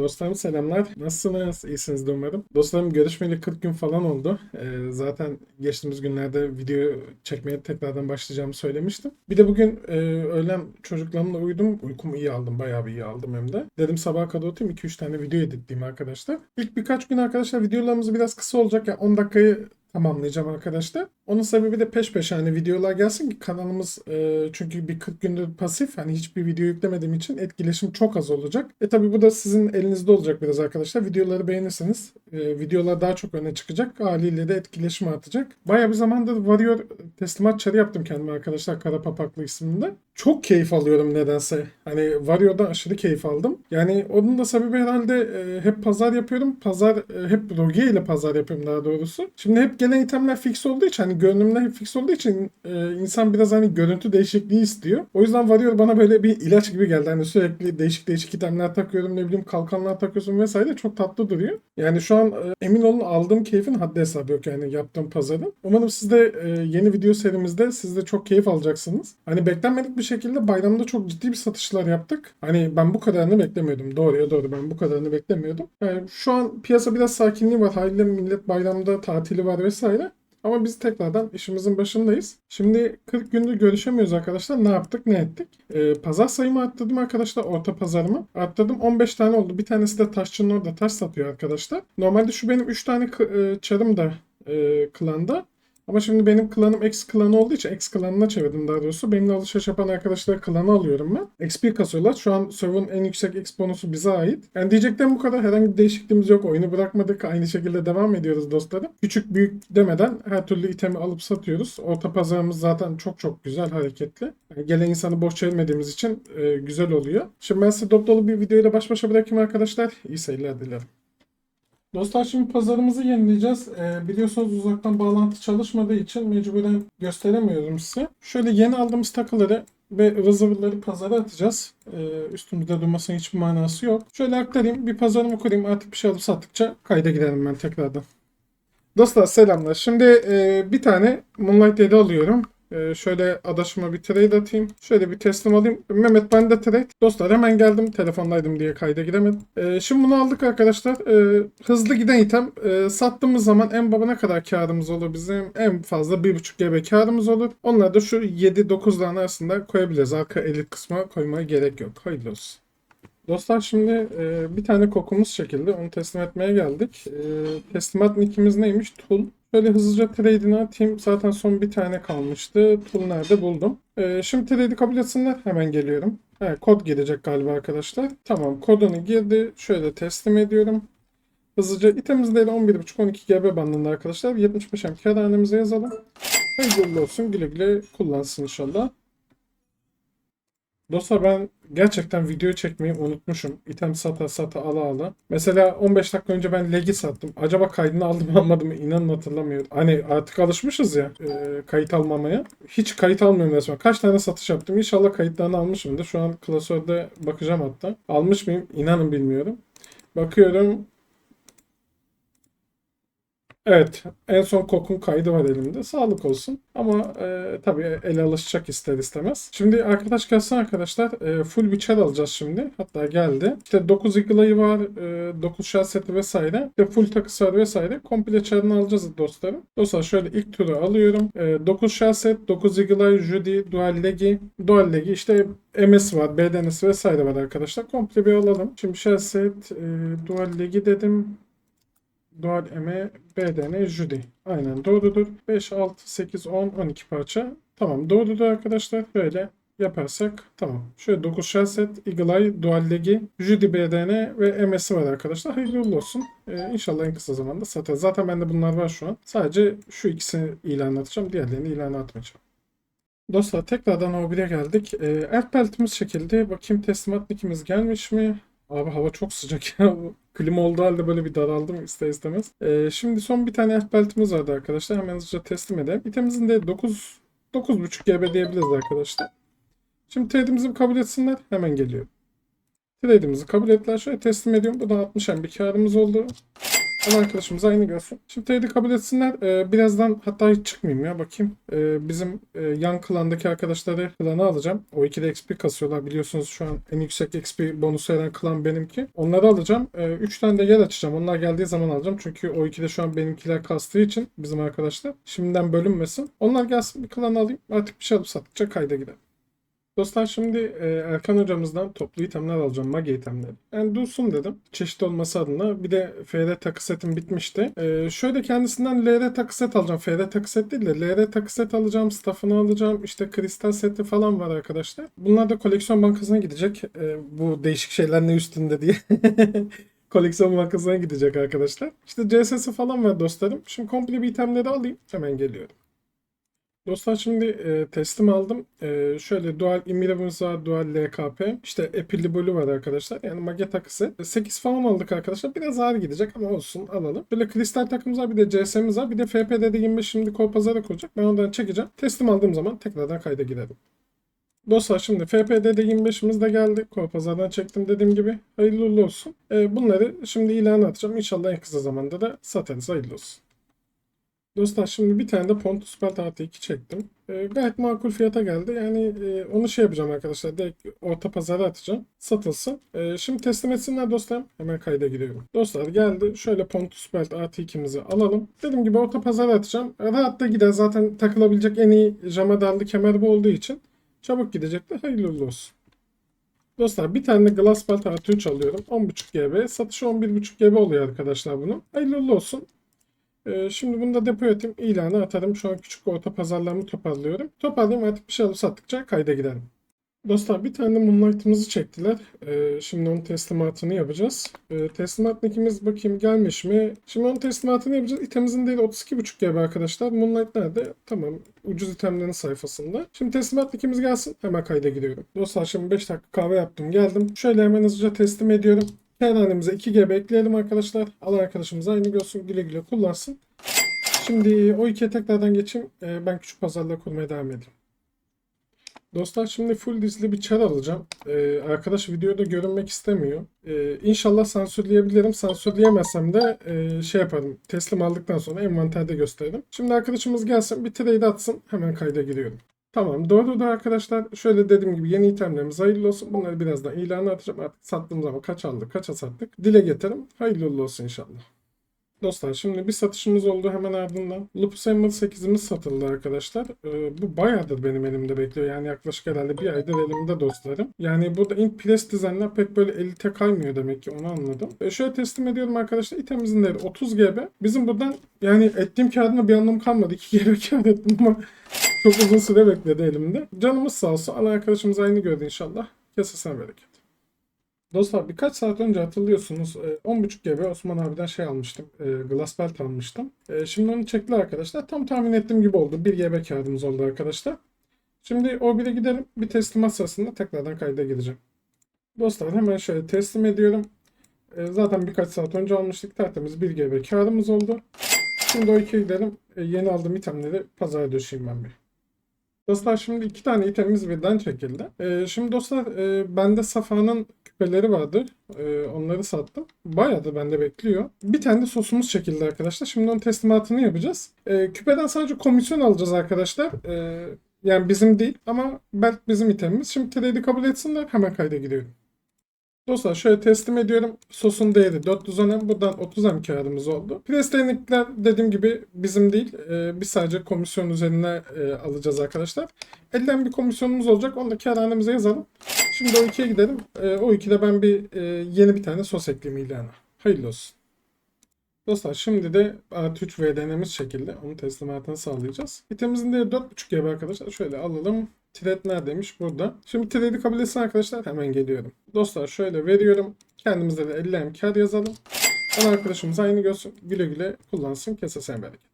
Dostlarım selamlar. Nasılsınız? İyisiniz de umarım. Dostlarım görüşmeyeli 40 gün falan oldu. Ee, zaten geçtiğimiz günlerde video çekmeye tekrardan başlayacağımı söylemiştim. Bir de bugün e, öğlen çocuklarımla uyudum. Uykumu iyi aldım. Bayağı bir iyi aldım hem de. Dedim sabaha kadar oturayım 2-3 tane video editleyeyim arkadaşlar. İlk birkaç gün arkadaşlar videolarımız biraz kısa olacak. Yani 10 dakikayı tamamlayacağım arkadaşlar. Onun sebebi de peş peşe hani videolar gelsin ki kanalımız e, çünkü bir 40 gündür pasif hani hiçbir video yüklemediğim için etkileşim çok az olacak. E tabi bu da sizin elinizde olacak biraz arkadaşlar. Videoları beğenirseniz e, videolar daha çok öne çıkacak. Haliyle de etkileşim artacak. Baya bir zamandır Warrior teslimat çarı yaptım kendime arkadaşlar. Kara Papaklı isminde. Çok keyif alıyorum nedense. Hani Warrior'da aşırı keyif aldım. Yani onun da sebebi herhalde e, hep pazar yapıyorum. Pazar e, hep Rogue ile pazar yapıyorum daha doğrusu. Şimdi hep gelen itemler fix olduğu için hani görünümler hep fix olduğu için e, insan biraz hani görüntü değişikliği istiyor. O yüzden Warrior bana böyle bir ilaç gibi geldi. Hani sürekli değişik değişik itemler takıyorum ne bileyim kalkanlar takıyorsun vesaire çok tatlı duruyor. Yani şu an e, emin olun aldığım keyfin haddi hesabı yok yani yaptığım pazarın. Umarım siz de e, yeni video serimizde siz de çok keyif alacaksınız. Hani beklenmedik bir şekilde bayramda çok ciddi bir satışlar yaptık. Hani ben bu kadarını beklemiyordum. Doğruya doğru ben bu kadarını beklemiyordum. Yani şu an piyasa biraz sakinliği var. Haliyle millet bayramda tatili var vesaire. Ama biz tekrardan işimizin başındayız. Şimdi 40 gündür görüşemiyoruz arkadaşlar. Ne yaptık ne ettik? Ee, pazar sayımı arttırdım arkadaşlar. Orta pazarımı. Arttırdım 15 tane oldu. Bir tanesi de taşçının orada taş satıyor arkadaşlar. Normalde şu benim 3 tane e, çarım da e, klanda. Ama şimdi benim klanım X klanı olduğu için X klanına çevirdim daha doğrusu. Benimle alışveriş yapan arkadaşlar klanı alıyorum ben. XP kasıyorlar. Şu an server'ın en yüksek X bonusu bize ait. Yani diyeceklerim bu kadar. Herhangi bir değişikliğimiz yok. Oyunu bırakmadık. Aynı şekilde devam ediyoruz dostlarım. Küçük büyük demeden her türlü itemi alıp satıyoruz. Orta pazarımız zaten çok çok güzel hareketli. Yani gelen insanı boş çevirmediğimiz için e, güzel oluyor. Şimdi ben size dop dolu bir videoyla baş başa bırakayım arkadaşlar. İyi seyirler dilerim. Dostlar şimdi pazarımızı yenileyeceğiz. Ee, biliyorsunuz uzaktan bağlantı çalışmadığı için mecburen gösteremiyorum size. Şöyle yeni aldığımız takıları ve reserver'ları pazara atacağız. Ee, üstümüzde durmasının hiçbir manası yok. Şöyle aktarayım bir pazarımı kurayım artık bir şey alıp sattıkça kayda gidelim ben tekrardan. Dostlar selamlar. Şimdi e, bir tane Moonlight 7 alıyorum. E, şöyle adaşıma bir trade atayım. Şöyle bir teslim alayım. Mehmet ben de trade. Dostlar hemen geldim. Telefondaydım diye kayda giremedim. E, şimdi bunu aldık arkadaşlar. E, hızlı giden item. E, sattığımız zaman en baba ne kadar karımız olur bizim? En fazla 1.5 GB karımız olur. Onları da şu 7-9 tane arasında koyabiliriz. Arka elit kısma koymaya gerek yok. Hayırlı olsun. Dostlar şimdi e, bir tane kokumuz çekildi. Onu teslim etmeye geldik. E, teslimat nickimiz neymiş? Tool. Şöyle hızlıca trade'ini atayım. Zaten son bir tane kalmıştı. Tool nerede buldum. E, şimdi trade'i kabul etsinler. Hemen geliyorum. Evet, kod gelecek galiba arkadaşlar. Tamam kodunu girdi. Şöyle teslim ediyorum. Hızlıca değeri 11.5-12 GB bandında arkadaşlar. 75 M kağıt hanemize yazalım. Hayırlı olsun. Güle güle kullansın inşallah. Dostlar ben gerçekten video çekmeyi unutmuşum. İtem sata sata ala ala. Mesela 15 dakika önce ben legi sattım. Acaba kaydını aldım mı almadım mı inanın hatırlamıyorum. Hani artık alışmışız ya e, kayıt almamaya. Hiç kayıt almıyorum resmen. Kaç tane satış yaptım. İnşallah kayıtlarını almışımdır. Şu an klasörde bakacağım hatta. Almış mıyım? İnanın bilmiyorum. Bakıyorum. Evet, en son kokun kaydı var elimde. Sağlık olsun. Ama e, tabii ele alışacak ister istemez. Şimdi arkadaş gelsin arkadaşlar. E, full bir çar alacağız şimdi. Hatta geldi. İşte 9 Eagle'ayı var, e, 9 shell seti vesaire. İşte full takısı var vesaire. Komple çarını alacağız dostlarım. Dostlar şöyle ilk turu alıyorum. E, 9 shell set, 9 Eagle Judy, Dual Legi. Dual Legi işte MS var, BDNS vesaire var arkadaşlar. Komple bir alalım. Şimdi shell set, e, Dual Legi dedim. Dual M, BDN, Judy. Aynen doğrudur. 5, 6, 8, 10, 12 parça. Tamam doğrudur arkadaşlar. Böyle yaparsak tamam. Şöyle 9 shell set, Eagle Eye, Dual Legi, Judy BDN ve MS'i var arkadaşlar. Hayırlı uğurlu olsun. Ee, inşallah en kısa zamanda satarız. Zaten bende bunlar var şu an. Sadece şu ikisini ilan atacağım. Diğerlerini ilan atmayacağım. Dostlar tekrardan O1'e geldik. Ee, Elf beltimiz çekildi. Bakayım teslimat nickimiz gelmiş mi? Abi hava çok sıcak ya. Klima olduğu halde böyle bir daraldım ister istemez. Ee, şimdi son bir tane Elf beltimiz vardı arkadaşlar. Hemen hızlıca teslim edelim. İtemimizin de 9 9.5 GB diyebiliriz arkadaşlar. Şimdi trade'imizi kabul etsinler. Hemen geliyor. Trade'imizi kabul ettiler. Şöyle teslim ediyorum. Bu da 60 M bir karımız oldu. Ama arkadaşımız aynı görsün. Şimdi trade kabul etsinler. Ee, birazdan hatta hiç çıkmayayım ya bakayım. Ee, bizim e, yan klandaki arkadaşları klana alacağım. O 2'de XP kasıyorlar. Biliyorsunuz şu an en yüksek XP bonusu veren klan benimki. Onları alacağım. 3 tane de yer açacağım. Onlar geldiği zaman alacağım. Çünkü o 2'de şu an benimkiler kastığı için bizim arkadaşlar. Şimdiden bölünmesin. Onlar gelsin bir klan alayım. Artık bir şey alıp sattıkça kayda gidelim. Dostlar şimdi e, Erkan hocamızdan toplu itemler alacağım. Magi itemleri. Yani dursun dedim. Çeşit olması adına. Bir de FR takı setim bitmişti. E, şöyle kendisinden LR takı set alacağım. FR takı set değil de LR takı set alacağım. Staff'ını alacağım. İşte kristal seti falan var arkadaşlar. Bunlar da koleksiyon bankasına gidecek. E, bu değişik şeyler ne üstünde diye. koleksiyon bankasına gidecek arkadaşlar. İşte CS'si falan var dostlarım. Şimdi komple bir itemleri alayım. Hemen geliyorum. Dostlar şimdi e, teslim aldım. E, şöyle Dual Immiravens var, Dual LKP. İşte Epilli Blue var arkadaşlar. Yani Mage takısı. 8 falan aldık arkadaşlar. Biraz ağır gidecek ama olsun alalım. Böyle kristal takımız var, bir de CS'miz var. Bir de FPD'de 25 şimdi kol pazara koyacak. Ben ondan çekeceğim. Teslim aldığım zaman tekrardan kayda girelim. Dostlar şimdi FPD'de 25'imiz de geldi. Kol pazardan çektim dediğim gibi. Hayırlı olsun. E, bunları şimdi ilan atacağım. İnşallah en kısa zamanda da satarız. Hayırlı olsun. Dostlar şimdi bir tane de Pontus Belt artı 2 çektim. E, gayet makul fiyata geldi. Yani e, onu şey yapacağım arkadaşlar. Direkt orta pazara atacağım. Satılsın. E, şimdi teslim etsinler dostlarım. Hemen kayda giriyorum. Dostlar geldi. Şöyle Pontus Belt artı 2'mizi alalım. Dediğim gibi orta pazara atacağım. Rahat da gider. Zaten takılabilecek en iyi jamadarlı kemer bu olduğu için. Çabuk gidecekler. Hayırlı uğurlu olsun. Dostlar bir tane de Glass Belt artı 3 alıyorum. 10.5 GB. Satışı 11.5 GB oluyor arkadaşlar bunun. Hayırlı olsun. Ee, şimdi bunu da depoya atayım. ilanı atarım. Şu an küçük orta pazarlarımı toparlıyorum. Toparlayayım artık bir şey alıp sattıkça kayda gidelim. Dostlar bir tane Moonlight'ımızı çektiler. Ee, şimdi onun teslimatını yapacağız. Ee, teslimat nickimiz bakayım gelmiş mi? Şimdi onun teslimatını yapacağız. İtemimizin değeri 32.5 GB arkadaşlar. Moonlight nerede? Tamam. Ucuz itemlerin sayfasında. Şimdi teslimat nickimiz gelsin. Hemen kayda gidiyorum. Dostlar şimdi 5 dakika kahve yaptım. Geldim. Şöyle hemen hızlıca teslim ediyorum. Kenarımıza 2 GB ekleyelim arkadaşlar. Alan arkadaşımız aynı görsün. Güle güle kullansın. Şimdi o ikiye tekrardan geçeyim. Ee, ben küçük pazarla kurmaya devam edeyim. Dostlar şimdi full dizili bir çar alacağım. Ee, arkadaş videoda görünmek istemiyor. Ee, inşallah sansürleyebilirim. Sansürleyemezsem de e, şey yaparım. Teslim aldıktan sonra envanterde gösteririm. Şimdi arkadaşımız gelsin bir trade atsın. Hemen kayda giriyorum. Tamam doğru da arkadaşlar şöyle dediğim gibi yeni itemlerimiz hayırlı olsun. Bunları birazdan ilana atacağım. Artık sattığım zaman kaç aldık kaça sattık. Dile getirin. Hayırlı olsun inşallah. Dostlar şimdi bir satışımız oldu hemen ardından. Lupus Emerald 8'imiz satıldı arkadaşlar. Ee, bu bayağıdır benim elimde bekliyor. Yani yaklaşık herhalde bir aydır elimde dostlarım. Yani burada ink press dizaynlar pek böyle elite kaymıyor demek ki onu anladım. Ee, şöyle teslim ediyorum arkadaşlar. İtemimizin değeri 30 GB. Bizim buradan yani ettiğim kağıdına bir anlamı kalmadı. 2 GB kağıt ettim ama çok uzun süre bekledi elimde. Canımız sağ olsun. Allah arkadaşımız aynı gördü inşallah. Kesesine bereket. Dostlar birkaç saat önce hatırlıyorsunuz e, 10.5 GB Osman abiden şey almıştım. E, Glass Belt almıştım. E, şimdi onu çektiler arkadaşlar. Tam tahmin ettiğim gibi oldu. 1 GB kağıdımız oldu arkadaşlar. Şimdi o bire gidelim. Bir teslimat sırasında tekrardan kayda gireceğim. Dostlar hemen şöyle teslim ediyorum. E, zaten birkaç saat önce almıştık. Tertemiz 1 GB kağıdımız oldu. Şimdi o ikiye gidelim. E, yeni aldığım itemleri pazara döşeyim ben bir. Dostlar şimdi iki tane itemimiz birden çekildi. Ee, şimdi dostlar e, bende Safa'nın küpeleri vardı. Ee, onları sattım. Bayağı da bende bekliyor. Bir tane de sosumuz çekildi arkadaşlar. Şimdi onun teslimatını yapacağız. Ee, küpeden sadece komisyon alacağız arkadaşlar. Ee, yani bizim değil ama belki bizim itemimiz. Şimdi trade'i kabul etsinler. Hemen kayda gidiyorum. Dostlar şöyle teslim ediyorum. Sosun değeri 410 M. Buradan 30 M kağıdımız oldu. Presteynikler dediğim gibi bizim değil. Ee, biz sadece komisyon üzerine e, alacağız arkadaşlar. Elden bir komisyonumuz olacak. Onu da kağıthanemize yazalım. Şimdi o ikiye gidelim. Ee, o ikide ben bir e, yeni bir tane sos ekleyeyim ilana. Hayırlı olsun. Dostlar şimdi de artı 3 VDN'miz şekilde onun teslimatını sağlayacağız. İtemimizin değeri 4.5 GB arkadaşlar. Şöyle alalım. Thread neredeymiş? Burada. Şimdi thread'i kabul etsin arkadaşlar. Hemen geliyorum. Dostlar şöyle veriyorum. Kendimize de 50 M kar yazalım. Ana arkadaşımız aynı görsün. Güle güle kullansın. Kesesen bereket.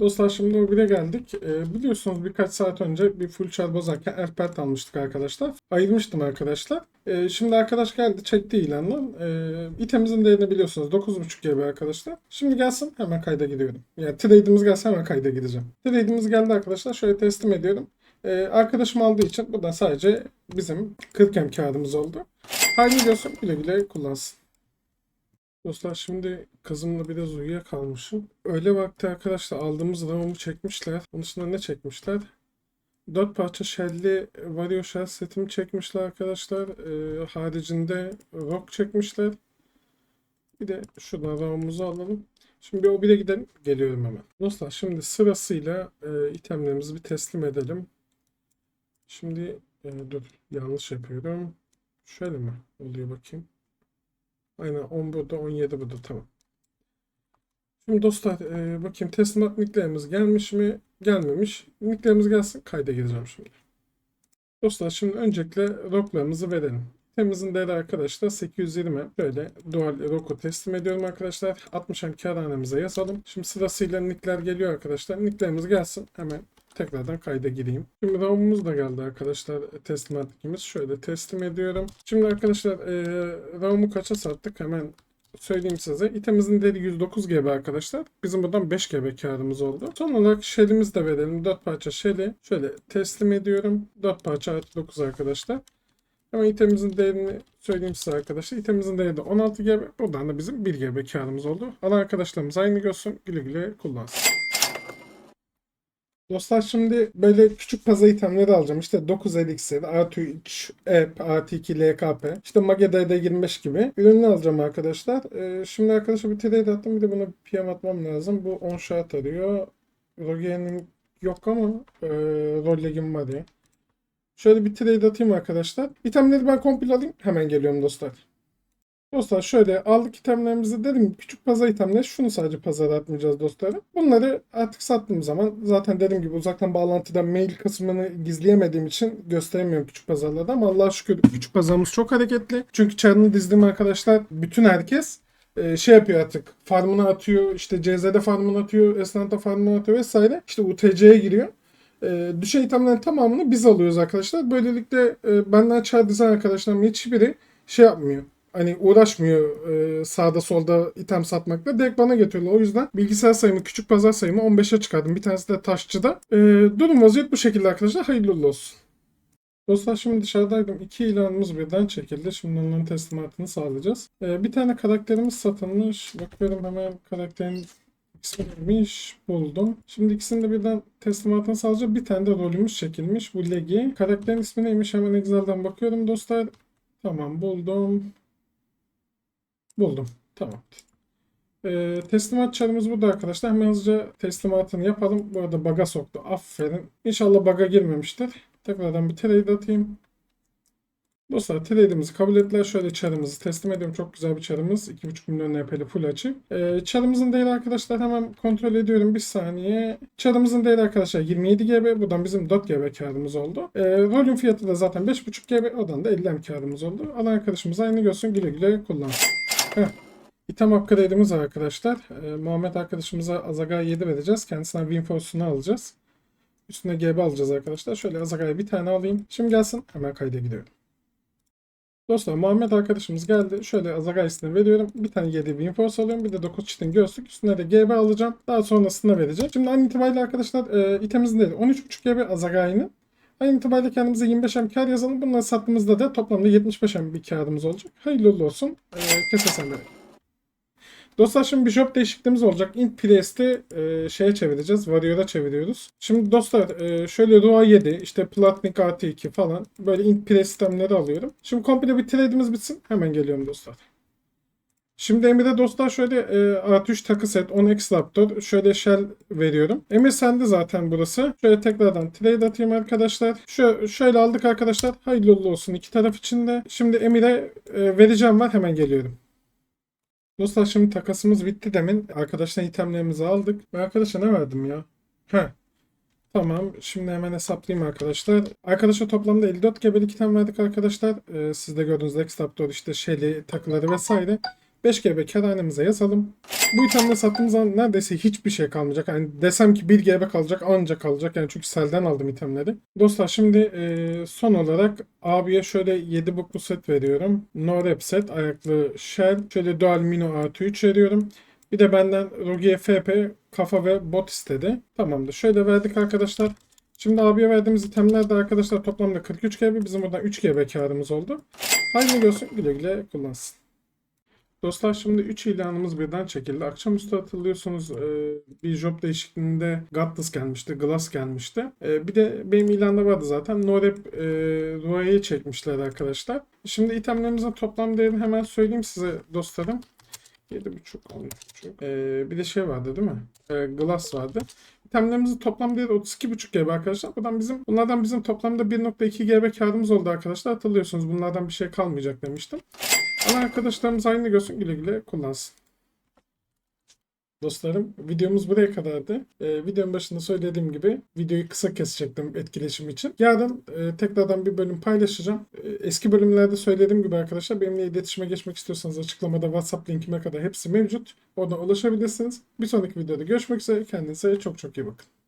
Dostlar şimdi o bire geldik. Ee, biliyorsunuz birkaç saat önce bir full char bozarken Erpert almıştık arkadaşlar. Ayırmıştım arkadaşlar. Ee, şimdi arkadaş geldi çekti ilanla. Ee, itemimizin değerini biliyorsunuz 9.5 GB arkadaşlar. Şimdi gelsin hemen kayda gidiyorum. Yani trade'imiz gelse hemen kayda gideceğim. Trade'imiz geldi arkadaşlar. Şöyle teslim ediyorum. Ee, arkadaşım aldığı için buradan sadece bizim 40 M kağıdımız oldu. Hayırlı olsun güle güle kullansın. Dostlar şimdi Kızımla biraz uyuyakalmışım. Öğle vakti arkadaşlar aldığımız RAM'ı çekmişler. Onun dışında ne çekmişler? 4 parça Shell'li Vario Shell setimi çekmişler arkadaşlar. Ee, haricinde Rock çekmişler. Bir de şuradan RAM'ımızı alalım. Şimdi o bire gidelim. Geliyorum hemen. Dostlar şimdi sırasıyla e, itemlerimizi bir teslim edelim. Şimdi e, dur yanlış yapıyorum. Şöyle mi oluyor bakayım. Aynen 10 burada 17 burada tamam. Şimdi dostlar e, bakayım teslimat nicklerimiz gelmiş mi? Gelmemiş. Nicklerimiz gelsin kayda gireceğim şimdi. Dostlar şimdi öncelikle rocklarımızı verelim. Temizin değeri arkadaşlar 820. Böyle dual roku teslim ediyorum arkadaşlar. 60 hem kârhanemize yazalım. Şimdi sırasıyla nickler geliyor arkadaşlar. Nicklerimiz gelsin. Hemen tekrardan kayda gireyim. Şimdi RAM'ımız da geldi arkadaşlar teslimat nickimiz. Şöyle teslim ediyorum. Şimdi arkadaşlar e, RAM'ı kaça sattık? Hemen söyleyeyim size. İtemizin değeri 109 GB arkadaşlar. Bizim buradan 5 GB karımız oldu. Son olarak shell'imizi de verelim. 4 parça shell'i şöyle teslim ediyorum. 4 parça artı 9 arkadaşlar. Ama itemimizin değerini söyleyeyim size arkadaşlar. İtemimizin değeri de 16 GB. Buradan da bizim 1 GB karımız oldu. Alan arkadaşlarımız aynı görsün. Güle güle kullansın. Dostlar şimdi böyle küçük paza itemleri alacağım. İşte 9 elixir, artı 3 EP, artı 2 LKP, işte Mage DD25 gibi ürünler alacağım arkadaşlar. Ee, şimdi arkadaşlar bir trade attım. Bir de buna PM atmam lazım. Bu 10 şart arıyor. Roge'nin yok ama e, rol legim var ya. Şöyle bir trade atayım arkadaşlar. İtemleri ben komple alayım. Hemen geliyorum dostlar. Dostlar şöyle aldık itemlerimizi dedim küçük pazar itemleri şunu sadece pazara atmayacağız dostlarım. Bunları artık sattığım zaman zaten dediğim gibi uzaktan bağlantıda mail kısmını gizleyemediğim için gösteremiyorum küçük pazarlarda ama Allah'a şükür küçük pazarımız çok hareketli. Çünkü çarını dizdiğim arkadaşlar bütün herkes e, şey yapıyor artık farmını atıyor işte CZ'de farmını atıyor Esnaf'ta farmını atıyor vesaire işte UTC'ye giriyor. E, düşen itemlerin tamamını biz alıyoruz arkadaşlar. Böylelikle e, benden çar dizen arkadaşlarım hiçbiri şey yapmıyor hani uğraşmıyor e, sağda solda item satmakla. Direkt bana getiriyorlar. O yüzden bilgisayar sayımı, küçük pazar sayımı 15'e çıkardım. Bir tanesi de taşçıda. E, durum vaziyet bu şekilde arkadaşlar. Hayırlı olsun. Dostlar şimdi dışarıdaydım. İki ilanımız birden çekildi. Şimdi onların teslimatını sağlayacağız. E, bir tane karakterimiz satılmış. Bakıyorum hemen karakterin ismi neymiş buldum. Şimdi ikisini de birden teslimatını sağlayacağım. Bir tane de rolümüz çekilmiş. Bu Legi. Karakterin ismi neymiş? Hemen Excel'den bakıyorum dostlar. Tamam buldum. Buldum. Tamam. Ee, teslimat çarımız burada arkadaşlar. Hemen hızlıca teslimatını yapalım. Bu arada bug'a soktu. Aferin. İnşallah bug'a girmemiştir. Tekrardan bir trade atayım. Dostlar trade'imizi kabul ettiler. Şöyle çarımızı teslim ediyorum. Çok güzel bir çarımız. 2.5 milyon NP'li full açık. Ee, çarımızın değeri arkadaşlar hemen kontrol ediyorum. Bir saniye. Çarımızın değeri arkadaşlar 27 GB. Buradan bizim 4 GB karımız oldu. Ee, rolün fiyatı da zaten 5.5 GB. Oradan da 50 M karımız oldu. Alan arkadaşımız aynı görsün. Güle güle kullansın. İtem upgrade'imiz var arkadaşlar. Ee, Muhammed arkadaşımıza Azaga 7 vereceğiz. Kendisinden Winforce'unu alacağız. Üstüne GB alacağız arkadaşlar. Şöyle Azaga'ya bir tane alayım. Şimdi gelsin. Hemen kayda gidiyorum. Dostlar Muhammed arkadaşımız geldi. Şöyle Azaga ismini veriyorum. Bir tane 7 Winforce alıyorum. Bir de 9 çitin göğüslük. Üstüne de GB alacağım. Daha sonrasında vereceğim. Şimdi an itibariyle arkadaşlar e, itemimizin değeri 13.5 GB Azaga'nın. An itibariyle kendimize 25 M kar yazalım. Bunları sattığımızda da toplamda 75 M bir karımız olacak. Hayırlı olsun. Ee, bereket. Dostlar şimdi bir job değişikliğimiz olacak. Int Priest'i e, şeye çevireceğiz. Warrior'a çeviriyoruz. Şimdi dostlar e, şöyle Rua 7, işte Platnik AT2 falan böyle Int Priest sistemleri alıyorum. Şimdi komple bir trade'imiz bitsin. Hemen geliyorum dostlar. Şimdi Emir'e dostlar şöyle e, A3 takı set 10x Raptor şöyle shell veriyorum. Emir sende zaten burası. Şöyle tekrardan trade atayım arkadaşlar. Şu, şöyle aldık arkadaşlar. Hayırlı olsun iki taraf için de. Şimdi Emir'e e, vereceğim var hemen geliyorum. Dostlar şimdi takasımız bitti demin. Arkadaşlar itemlerimizi aldık. Ben arkadaşa ne verdim ya? Heh. Tamam. Şimdi hemen hesaplayayım arkadaşlar. Arkadaşa toplamda 54 gebelik item verdik arkadaşlar. Ee, siz de gördüğünüz X-Raptor işte Shelly takıları vesaire. 5 GB kerhanemize yazalım. Bu itemleri sattığımız zaman neredeyse hiçbir şey kalmayacak. Yani desem ki 1 GB kalacak ancak kalacak. Yani çünkü selden aldım itemleri. Dostlar şimdi e, son olarak abiye şöyle 7 buklu set veriyorum. No rep set ayaklı shell. Şöyle dual mino artı 3 veriyorum. Bir de benden Rogier FP kafa ve bot istedi. Tamamdır. Şöyle verdik arkadaşlar. Şimdi abiye verdiğimiz itemler de arkadaşlar toplamda 43 GB. Bizim buradan 3 GB karımız oldu. Hayırlı görsün. Güle güle kullansın. Dostlar şimdi 3 ilanımız birden çekildi. Akşamüstü hatırlıyorsunuz e, bir job değişikliğinde Gatlas gelmişti, Glass gelmişti. E, bir de benim ilanda vardı zaten. Norep e, Rua'yı çekmişler arkadaşlar. Şimdi itemlerimizin toplam değerini hemen söyleyeyim size dostlarım. 7.5, 13.5. E, bir de şey vardı değil mi? Glass vardı. İtemlerimizin toplam değeri 32.5 GB arkadaşlar. Buradan bizim, bunlardan bizim toplamda 1.2 GB karımız oldu arkadaşlar. Hatırlıyorsunuz bunlardan bir şey kalmayacak demiştim. Ama arkadaşlarımız aynı görsün güle güle kullansın. Dostlarım videomuz buraya kadardı. Ee, videonun başında söylediğim gibi videoyu kısa kesecektim etkileşim için. Yarın e, tekrardan bir bölüm paylaşacağım. E, eski bölümlerde söylediğim gibi arkadaşlar benimle iletişime geçmek istiyorsanız açıklamada WhatsApp linkime kadar hepsi mevcut. Oradan ulaşabilirsiniz. Bir sonraki videoda görüşmek üzere. Kendinize çok çok iyi bakın.